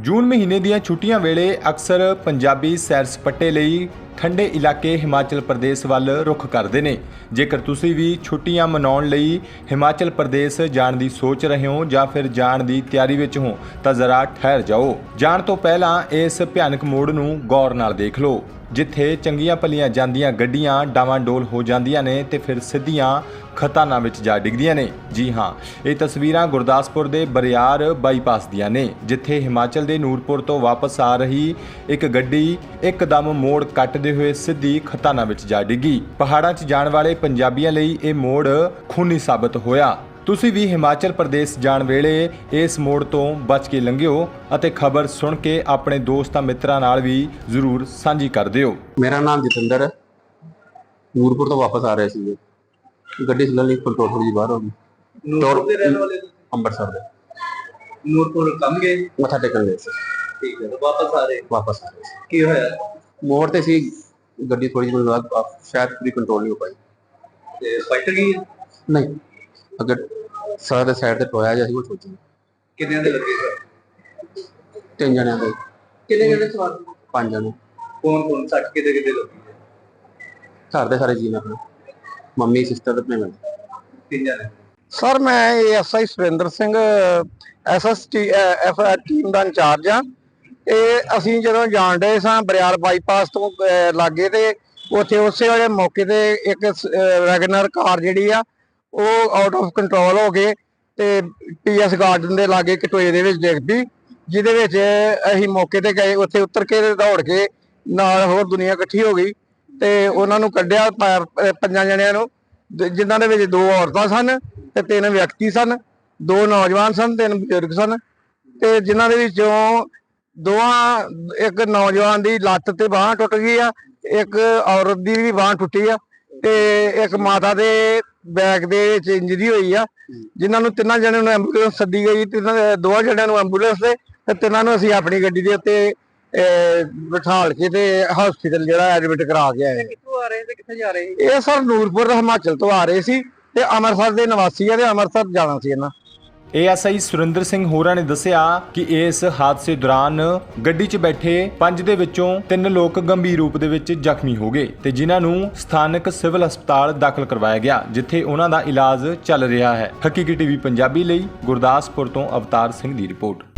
ਜੂਨ ਮਹੀਨੇ ਦੀਆਂ ਛੁੱਟੀਆਂ ਵੇਲੇ ਅਕਸਰ ਪੰਜਾਬੀ ਸੈਰ ਸਪੱਟੇ ਲਈ ਠੰਡੇ ਇਲਾਕੇ ਹਿਮਾਚਲ ਪ੍ਰਦੇਸ਼ ਵੱਲ ਰੁਖ ਕਰਦੇ ਨੇ। ਜੇਕਰ ਤੁਸੀਂ ਵੀ ਛੁੱਟੀਆਂ ਮਨਾਉਣ ਲਈ ਹਿਮਾਚਲ ਪ੍ਰਦੇਸ਼ ਜਾਣ ਦੀ ਸੋਚ ਰਹੇ ਹੋ ਜਾਂ ਫਿਰ ਜਾਣ ਦੀ ਤਿਆਰੀ ਵਿੱਚ ਹੋ, ਤਾਂ ਜ਼ਰਾ ਠਹਿਰ ਜਾਓ। ਜਾਣ ਤੋਂ ਪਹਿਲਾਂ ਇਸ ਭਿਆਨਕ ਮੋੜ ਨੂੰ ਗੌਰ ਨਾਲ ਦੇਖ ਲਓ। ਜਿੱਥੇ ਚੰਗੀਆਂ ਭਲੀਆਂ ਜਾਂਦੀਆਂ ਗੱਡੀਆਂ ਡਾਵਾਂਡੋਲ ਹੋ ਜਾਂਦੀਆਂ ਨੇ ਤੇ ਫਿਰ ਸਿੱਧੀਆਂ ਖਤਾਨਾਂ ਵਿੱਚ ਜਾ ਡਿੱਗਦੀਆਂ ਨੇ। ਜੀ ਹਾਂ, ਇਹ ਤਸਵੀਰਾਂ ਗੁਰਦਾਸਪੁਰ ਦੇ ਬਰਿਆਰ ਬਾਈਪਾਸ ਦੀਆਂ ਨੇ, ਜਿੱਥੇ ਹਿਮਾਚਲ ਦੇ ਨੂਰਪੁਰ ਤੋਂ ਵਾਪਸ ਆ ਰਹੀ ਇੱਕ ਗੱਡੀ ਇੱਕਦਮ ਮੋੜ ਕੱਟ ਦੇ ਕੱਟਦੇ ਹੋਏ ਸਿੱਧੀ ਖਤਾਨਾਂ ਵਿੱਚ ਜਾ ਡਿੱਗੀ। ਪਹਾੜਾਂ 'ਚ ਜਾਣ ਵਾਲੇ ਪੰਜਾਬੀਆਂ ਲਈ ਇਹ ਮੋੜ ਖੂਨੀ ਸਾਬਤ ਹੋਇਆ। ਤੁਸੀਂ ਵੀ ਹਿਮਾਚਲ ਪ੍ਰਦੇਸ਼ ਜਾਣ ਵੇਲੇ ਇਸ ਮੋੜ ਤੋਂ ਬਚ ਕੇ ਲੰਘਿਓ ਅਤੇ ਖਬਰ ਸੁਣ ਕੇ ਆਪਣੇ ਦੋਸਤਾਂ ਮਿੱਤਰਾਂ ਨਾਲ ਵੀ ਜ਼ਰੂਰ ਸਾਂਝੀ ਕਰ ਦਿਓ। ਮੇਰਾ ਨਾਮ ਜਤਿੰਦਰ ਹੈ। ਨੂਰਪੁਰ ਤੋਂ ਵਾਪਸ ਆ ਰਹੇ ਸੀ ਗੱਡੀ ਸਲਲੀ ਕੰਟਰੋਲ ਥੋੜੀ ਜਿਹੀ ਬਾਹਰ ਹੋ ਗਈ। ਨੂਰਪੁਰ ਦੇ ਰਹਿਣ ਵਾਲੇ ਤੁਸੀਂ? ਅੰਮ੍ਰਿਤਸਰ ਦੇ। ਨੂਰਪੁਰ ਕੰਮ ਗਏ? ਮੱਥਾ ਟੇਕਣ ਗਏ ਸੀ। ਠੀਕ ਹੈ ਵਾਪਸ ਆ ਰਹੇ। ਵਾਪਸ ਆ ਰਹੇ ਕੀ ਹੋਇਆ? ਮੋੜ ਤੇ ਸੀ ਗੱਡੀ ਥੋੜੀ ਜਿਹੀ ਲੱਗਾ ਸ਼ਾਇਦ ਪੂਰੀ ਕੰਟਰੋਲ ਨਹੀਂ ਹੋ ਪਾਈ। ਤੇ ਫਾਈਟਰ ਗਈ ਨਹੀਂ ਅਗਰ ਸੜਕ ਦੇ ਸਾਈਡ ਤੇ ਟੋਇਆ ਜਿਹਾ ਸੀ ਉਹ ਸੋਚੀ। ਕਿੰਨਿਆਂ ਦੇ ਲੱਗੇ ਸਰ? ਤਿੰਨ ਜਣਿਆਂ ਦੇ। ਕਿੰਨੇ ਜਣੇ ਸਵਾਰ ਪੰਜ ਜਣੇ। ਕੌਣ ਕੌਣ? ਸੱਟ ਕਿਤੇ ਕਿਤੇ ਲੱਗੀ ਹੈ? ਘਰ ਦੇ ਸਾਰੇ ਜੀਅ ਨੇ ਆਪਣੇ ਮੰਮੀ ਸਿਸਟਰ ਤੇ ਆਪਣੇ ਮੈਂ ਤਿੰਨ ਜਣੇ। ਸਰ ਮੈਂ SI Surinder Singh SST F team ਦਾ ਇੰਚਾਰਜ ਆ ਇਹ ਅਸੀਂ ਜਦੋਂ ਜਾਣ ਡਏ ਸਾਂ ਬਰਿਆਲ ਬਾਈਪਾਸ ਤੋਂ ਲਾਗੇ ਤੇ, ਉੱਥੇ ਉਸੇ ਵੇਲੇ ਮੌਕੇ ਤੇ ਇੱਕ ਵੈਗਨਰ ਕਾਰ ਜਿਹੜੀ ਆ, ਉਹ ਆਊਟ ਆਫ ਕੰਟਰੋਲ ਹੋ ਕੇ ਤੇ ਪੀਐਸ ਗਾਰਡਨ ਦੇ ਲਾਗੇ ਕਟੋਏ ਦੇ ਵਿੱਚ ਡਿੱਗ ਪਈ, ਜਿਹਦੇ ਵਿੱਚ ਅਸੀਂ ਮੌਕੇ ਤੇ ਗਏ, ਉੱਥੇ ਉਤਰ ਕੇ ਤੇ ਦੌੜ ਕੇ ਨਾਲ ਹੋਰ ਦੁਨੀਆ ਇਕੱਠੀ ਹੋ ਗਈ ਤੇ ਉਹਨਾਂ ਨੂੰ ਕੱਢਿਆ ਪੰਜਾਂ ਜਣਿਆਂ ਨੂੰ, ਜ- ਜਿਨ੍ਹਾਂ ਦੇ ਵਿੱਚ ਦੋ ਔਰਤਾਂ ਸਨ ਤੇ ਤਿੰਨ ਵਿਅਕਤੀ ਸਨ, ਦੋ ਨੌਜਵਾਨ ਸਨ, ਤਿੰਨ ਬਜ਼ੁਰਗ ਸਨ ਤੇ ਜਿਨ੍ਹਾਂ ਦੇ ਵਿੱਚੋਂ ਦੋਵਾਂ ਇੱਕ ਨੌਜਵਾਨ ਦੀ ਲੱਤ ਤੇ ਬਾਹ ਟੁੱਟ ਗਈ ਆ ਇੱਕ ਔਰਤ ਦੀ ਵੀ ਬਾਹ ਟੁੱਟੀ ਆ ਤੇ ਇੱਕ ਮਾਤਾ ਦੇ ਬੈਕ ਦੇ ਵਿੱਚ ਇੰਜਰੀ ਹੋਈ ਆ। ਜਿਨ੍ਹਾਂ ਨੂੰ ਤਿੰਨਾਂ ਜਣਿਆਂ ਨੂੰ ਐਂਬੂਲੈਂਸ ਸੱਦੀ ਗਈ ਤਿੰਨਾਂ ਦੇ- ਦੋਵਾਂ ਜਣਿਆਂ ਨੂੰ ਐਂਬੂਲੈਂਸ ਤੇ ਤੇ ਤਿੰਨਾਂ ਨੂੰ ਅਸੀਂ ਆਪਣੀ ਗੱਡੀ ਦੇ ਉੱਤੇ ਬਿਠਾਲ ਕੇ ਤੇ ਹਸਪੀਟਲ ਜਿਹੜਾ ਐਡਮਿਟ ਕਰਾ ਕੇ ਆਏ। ਕਿੱਥੋਂ ਆ ਰਹੇ ਤੇ ਕਿੱਥੇ ਜਾ ਰਹੇ? ਇਹ ਸਰ ਨੂਰਪੁਰ ਹਿਮਾਚਲ ਤੋਂ ਆ ਰਹੇ ਸੀ ਤੇ ਅੰਮ੍ਰਿਤਸਰ ਦੇ ਨਿਵਾਸੀ ਆ ਤੇ ਅੰਮ੍ਰਿਤਸਰ ਜਾਣਾ ਸੀ ਇਹਨਾਂ। ਏਐਸਆਈ ਸੁਰਿੰਦਰ ਸਿੰਘ ਹੋਰਾਂ ਨੇ ਦੱਸਿਆ ਕਿ ਇਸ ਹਾਦਸੇ ਦੌਰਾਨ ਗੱਡੀ 'ਚ ਬੈਠੇ ਪੰਜ ਦੇ ਵਿੱਚੋਂ ਤਿੰਨ ਲੋਕ ਗੰਭੀਰ ਰੂਪ ਦੇ ਵਿੱਚ ਜ਼ਖਮੀ ਹੋ ਗਏ ਤੇ ਜਿਨ੍ਹਾਂ ਨੂੰ ਸਥਾਨਕ ਸਿਵਲ ਹਸਪਤਾਲ ਦਾਖਲ ਕਰਵਾਇਆ ਗਿਆ, ਜਿੱਥੇ ਉਹਨਾਂ ਦਾ ਇਲਾਜ ਚੱਲ ਰਿਹਾ ਹੈ। ਹਕੀਕੀ ਟੀਵੀ ਪੰਜਾਬੀ ਲਈ ਗੁਰਦਾਸਪੁਰ ਤੋਂ ਅਵਤਾਰ ਸਿੰਘ ਦੀ ਰਿਪੋਰਟ।